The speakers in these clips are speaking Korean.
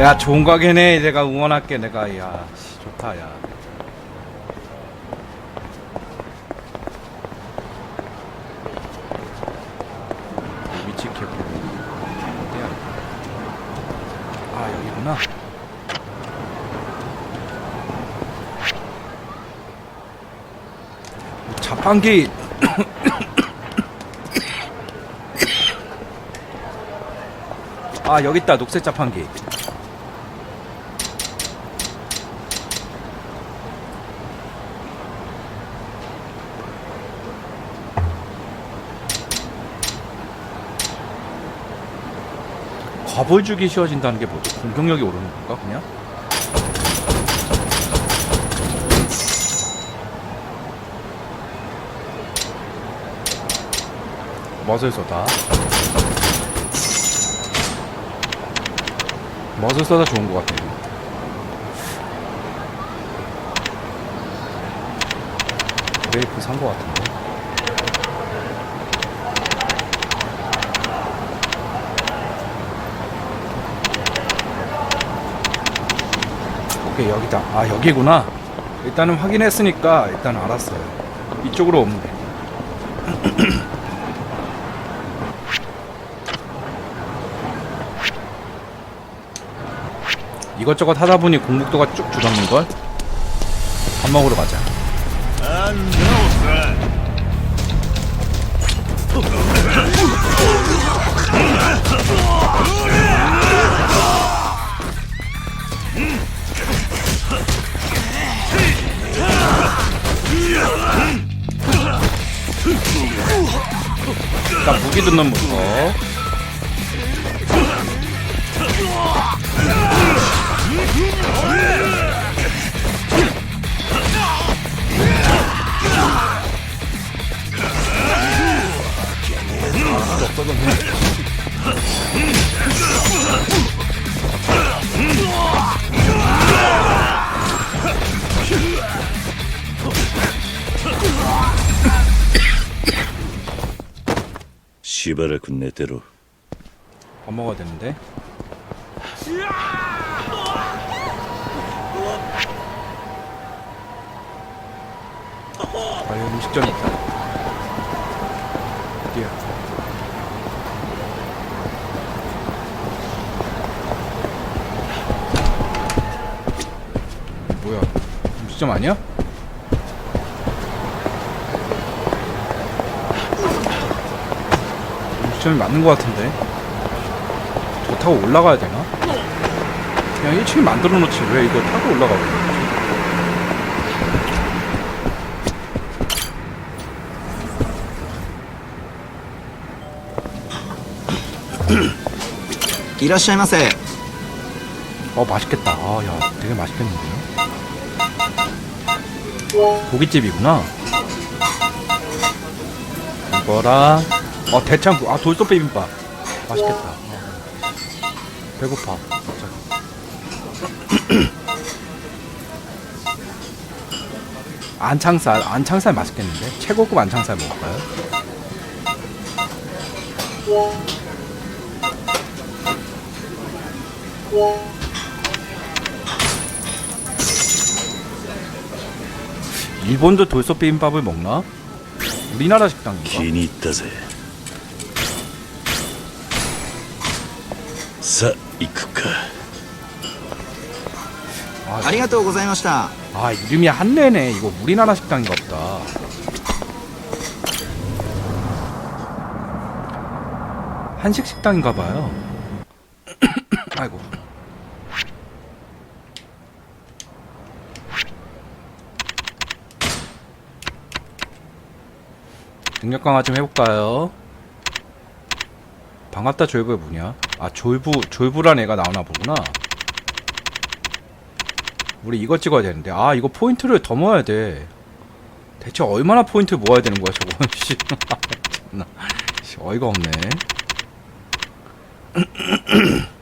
야 좋은 가게네 내가 응원할게. 내가. 야 씨, 좋다 야. 기억해 어디야 아 여기구나. 자판기. 아 여기 있다. 녹색 자판기 겁을 주기 쉬워진다는 게 뭐지? 공격력이 오르는 건가 그냥? 멋을 쏟아 멋을 쏟아 좋은 것 같아요 브레이크 산것 같은데 오케이 여기다. 아 여기구나. 일단은 확인했으니까 일단 알았어요. 이쪽으로 오면 돼. 이것저것 하다 보니 공복도가 쭉 줄었는걸? 밥 먹으러 가자 일단 무기 듣는 부터 시바라 군내 대로. 어머가 됐는데? 빨리 음식점이 있다. 음식점 아니야? 음식점이 맞는 것 같은데 저 타고 올라가야 되나? 그냥 1층에 만들어 놓지 왜 이거 타고 올라가고 이라시아이마세 어 맛있겠다 아야 되게 맛있겠는데요? 고깃집이구나. 이거랑 어 대창국 아 돌솥 비빔밥. 맛있겠다. 어, 배고파. 안창살 안창살 맛있겠는데? 최고급 안창살 먹을까요? 일본도 돌솥 비빔밥을 먹나? 우리나라 식당인가? 気に入ったぜさあ行くか 아, ありがとうございました 아 이름이 한래네 이거 우리나라 식당인가 보다 한식 식당인가 봐요 능력 강화 좀 해볼까요? 반갑다 졸부에 뭐냐? 아 졸부 졸부란 애가 나오나 보구나 우리 이거 찍어야 되는데 아 이거 포인트를 더 모아야 돼 대체 얼마나 포인트 모아야 되는 거야 저거. 씨, 어이가 없네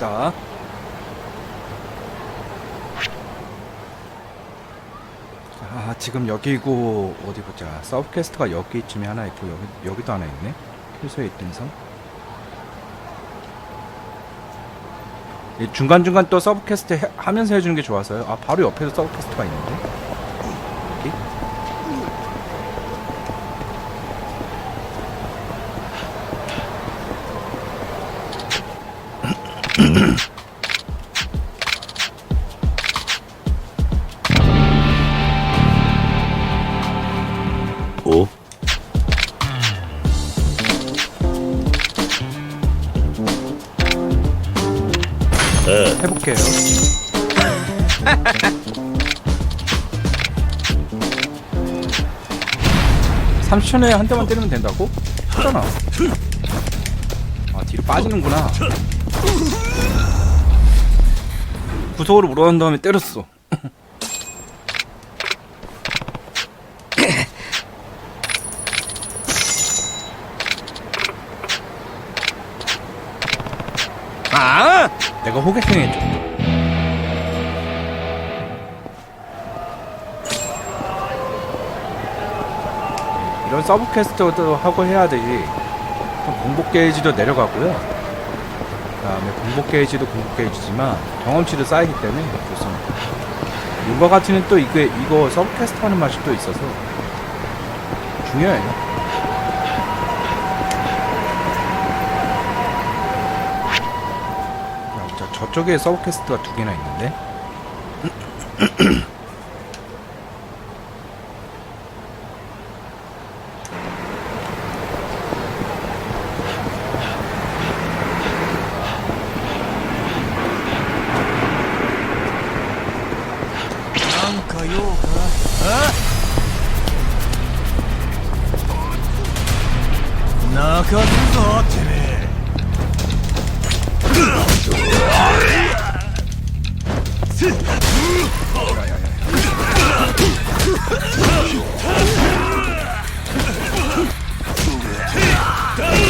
자. 아, 지금 여기고 어디 보자. 서브캐스트가 여기쯤에 하나 있고 여기 여기도 하나 있네. 필수에 있던 성. 중간 중간 또 서브캐스트 해- 하면서 해주는 게 좋아서요. 아 바로 옆에도 서브캐스트가 있는데. 30초내에 한 대만 때리면 된다고? 하잖아 아 뒤로 빠지는구나 구석으로 물어간 다음에 때렸어 아! 내가 호객행했죠 이런 서브 퀘스트도 하고 해야 되지. 좀 공복 게이지도 내려가고요. 그 다음에 공복 게이지도 공복 게이지지만 경험치도 쌓이기 때문에 좋습니다. 윤과 같이는 또 이게 이거 서브 퀘스트 하는 맛이 또 있어서 중요해요. 야, 저, 저쪽에 서브 퀘스트가 두 개나 있는데. Come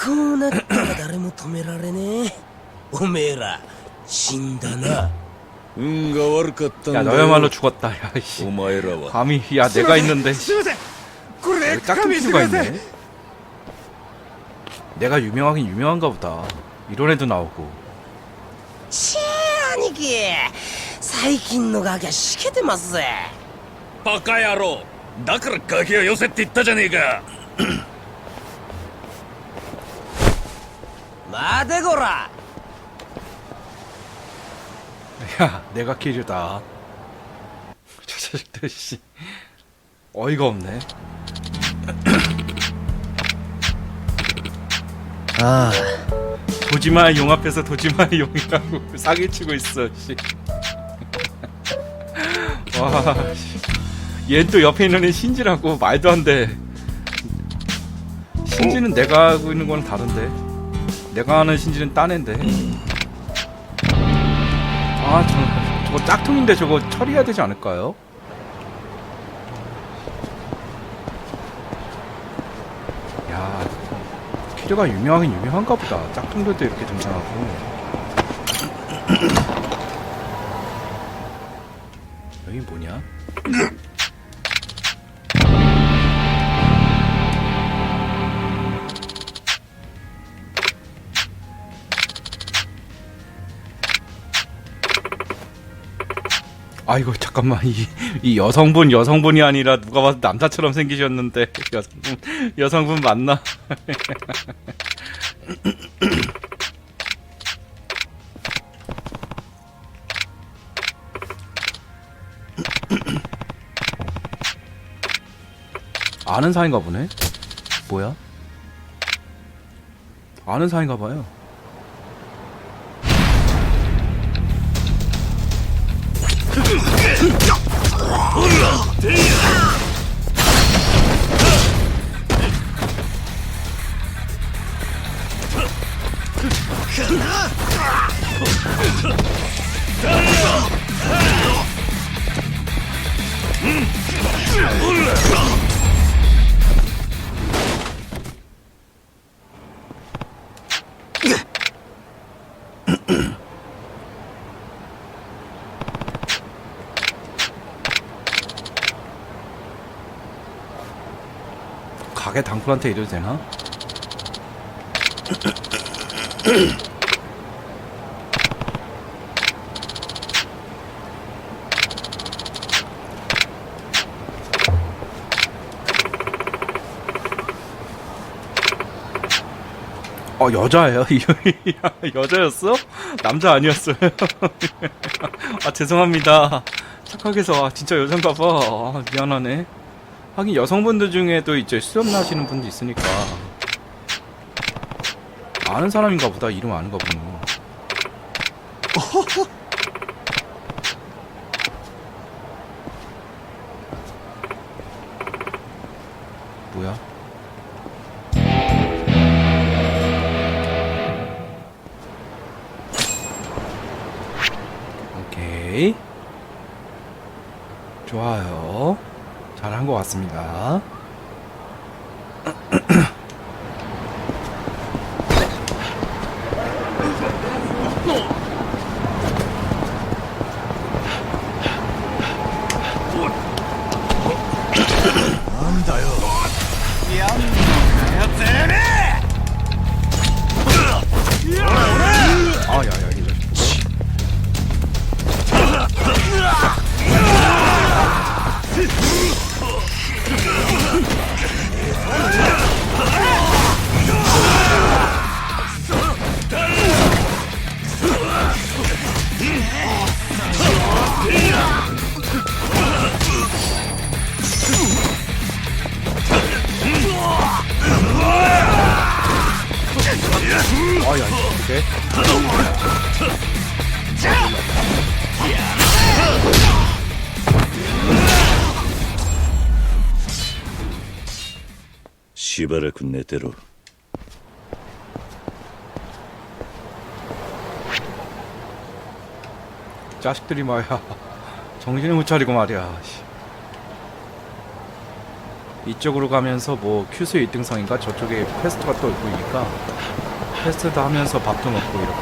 こうなったら誰も止められねえおめえら死んだな運が悪かったん 야 だ 너야말로 よ。 죽었다. 야 씨. お前らは。 감히 야 내가 있는데 すいませんこれ 여기 勘弁してく 짝퉁수가 ださい 있네. 내가 유명하긴 유명한가 보다. 이런 애도 나오고. ちぇ兄貴最近のガキはしけてますぜバカ野郎だからガキを寄せって言ったじゃねえか 마대고라. 야, 내가 킬이다. 저 자식들 씨. 어이가 없네. 아, 도지마 용 앞에서 도지마 용이라고 사기치고 있어. 씨. 와, 얘 또 옆에 있는 애 신지라고 말도 안 돼. 신지는 내가 하고 있는 거랑 다른데. 내가 하는 신지는 딴 애인데. 아, 저, 저거 짝퉁인데 저거 처리해야 되지 않을까요? 야, 키류가 유명하긴 유명한가 보다. 짝퉁들도 이렇게 등장하고. 여기 뭐냐? 아이고 잠깐만 이, 이 여성분 여성분이 아니라 누가 봐도 남자처럼 생기셨는데 여성분 여성분 맞나? 아는 사이인가 보네. 뭐야? 아는 사이인가 봐요. Oh, 가게 당플한테 이래도 되나? 어 여자예요? 여자였어? 남자 아니었어요? 아 죄송합니다. 착하게 해서 아, 진짜 여잔가 봐. 아, 미안하네. 하긴 여성분들 중에도 이제 수염 나시는 분도 있으니까 아는 사람인가 보다 이름 아는가 보네. 뭐야? 오케이. 좋아요. 잘한 것 같습니다. 바라 군 내 대로. 자식들이 말야. 정신을 못 차리고 말이야 씨. 이쪽으로 가면서 뭐 큐스 1등성인가? 저쪽에 퀘스트가 또 있고 니까 퀘스트도 하면서 밥도 먹고 이렇게.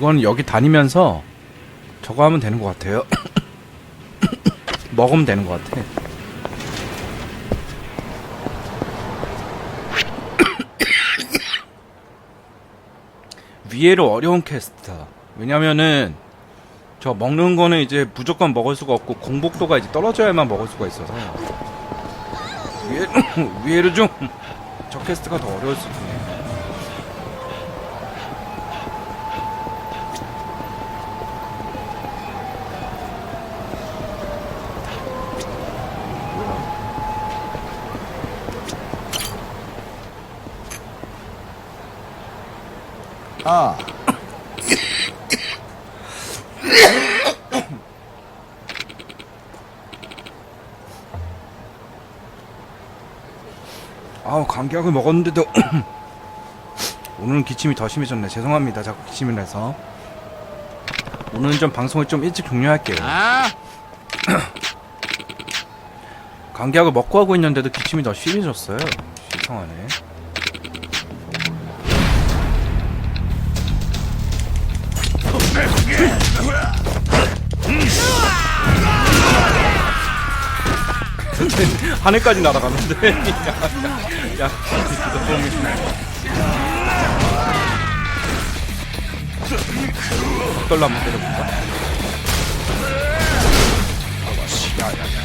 이건 여기 다니면서 저거 하면 되는 것 같아요. 먹으면 되는 것 같아. 위에로 어려운 퀘스트다. 왜냐면은 저 먹는 거는 이제 무조건 먹을 수가 없고 공복도가 이제 떨어져야만 먹을 수가 있어서 위에로 좀 저 퀘스트가 더 어려울 수 있네. 아, 아우 감기약을 먹었는데도 오늘은 기침이 더 심해졌네. 죄송합니다. 자꾸 기침을 해서. 오늘은 좀 방송을 좀 일찍 종료할게요. 감기약을 먹고 하고 있는데도 기침이 더 심해졌어요. 이상하네 하늘까지 날아가는데 야, 야, 떨라 한번 때려볼까? 야, 야, 야.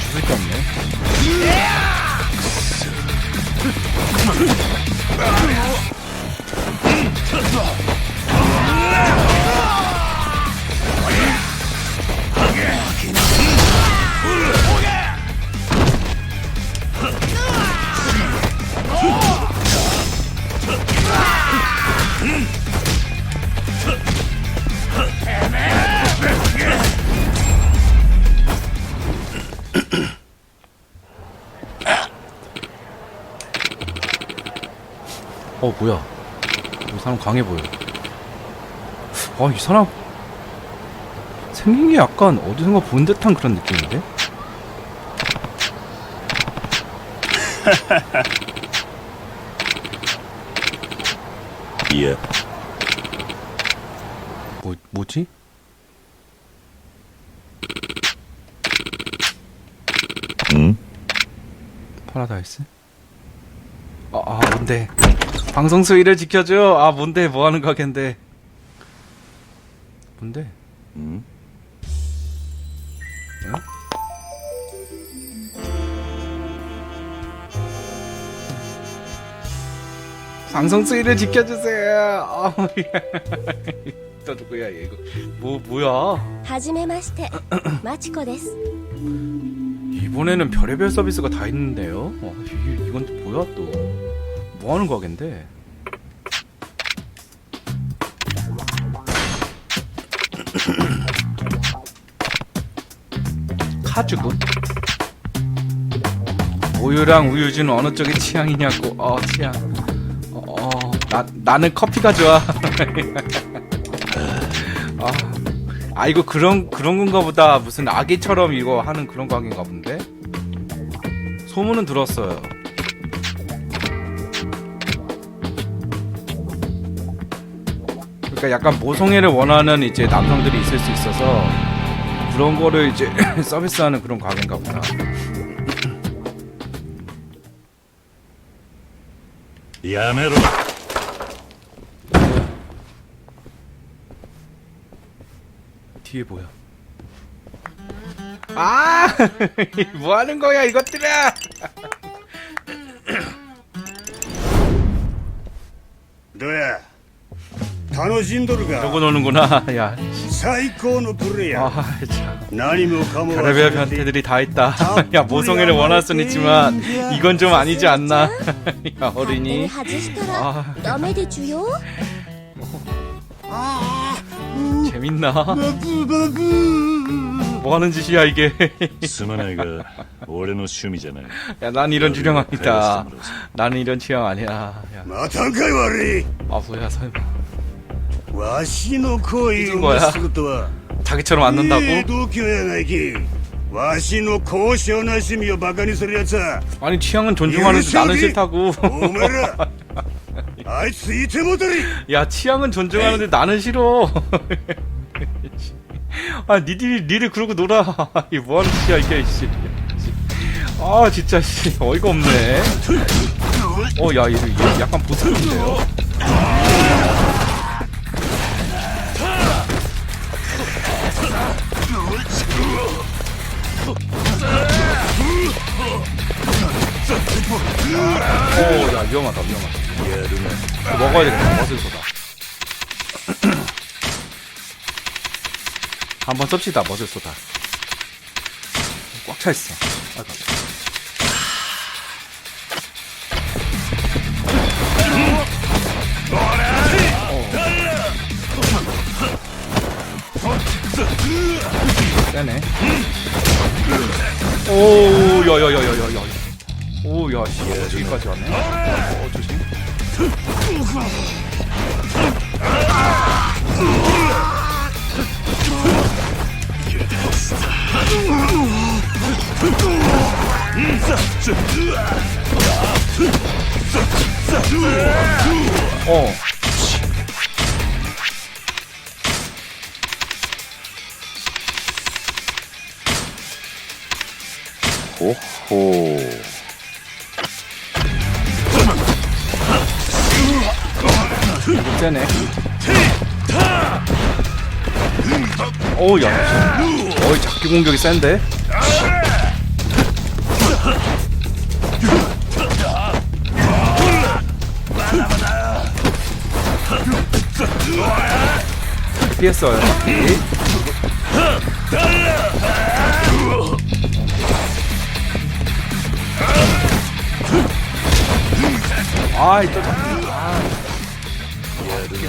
죽을 게 없네. 강해 보여. 아 이 사람 생긴 게 약간 어디선가 본 듯한 그런 느낌인데いや 뭐 뭐지? 응? 파라다이스? 아, 아 뭔데 방송 수위를 지켜줘 아 뭔데 뭐 하는 가게인데 뭔데 응? 방송 수위를 지켜주세요 아, 또 누구야 얘 이거 뭐 뭐야 はじめまして、マチコです。 이번에는 별의별 서비스가 다 있는데요. 어, 이, 이건 또 뭐야 또? 뭐 하는 거겠는데? 카주군? 우유랑 우유주는 어느 쪽이 취향이냐고. 어, 취향. 어, 어, 나 나는 커피가 좋아. 아. 아 이거 그런 그런 건가 보다 무슨 아기처럼 이거 하는 그런 가게인가 본데 소문은 들었어요 그러니까 약간 모성애를 원하는 이제 남성들이 있을 수 있어서 그런 거를 이제 서비스하는 그런 가게인가 보다. 야매로. 뒤에 뭐야? 아! 뭐 하는 거야, 이것들아! どや 楽しんどる 이러고 が 노는구나. 야, 最高のプレイヤー 아, 참. 何もかも 별의별 忘れて 변태들이 다 있다. 야, 모성애를 원할 수는 있지만 이건 좀 아니지 않나? 야, 勝手に 어린이. 外したら 아, ダメでちゅよ 재밌나? 뭐 하는 짓이야 이게? すまないが俺の趣味じゃない 야, 난 이런 주령 아니다. 나는 이런 취향 아니야. 야, またんかい悪い 아, 뭐야, 설마. わしの恋を無視するとは 자기처럼 안 いい 는다고? 度胸やないきわしの高尚な趣味をバカにするやつは 아니, 취향은 존중하는데 나는 싫다고. お前らあいついてもたり 야, 취향은 존중하는데 나는 싫어. 아, 니들이, 니들 그러고 놀아. 이게 뭐 하는 짓이야, 이게, 씨. 아, 진짜, 씨. 어이가 없네. 어, 야, 얘, 얘 약간 보스인데요? 위험하다, 위험하다. 먹어야 되겠다, 머슬 소다. 한번 썹시다, 머슬 소다. 꽉차 있어. 아이고. 세네. 오, 야, 야, 야, 야, 야, 야. 오, 야, 씨, 여기까지 왔네. 어, 조심. 어. 호호 이거 세네. 오, 야. 씨. 어이, 잡기 공격이 센데? 피했어요. 아이, 또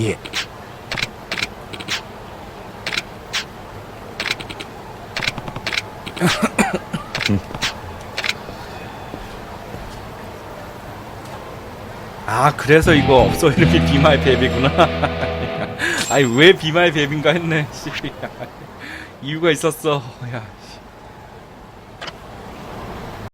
예. 아 그래서 이거 없어 이렇게 비마의 뱀이구나 아니 왜 비마의 뱀인가 했네 씨. 이유가 있었어 야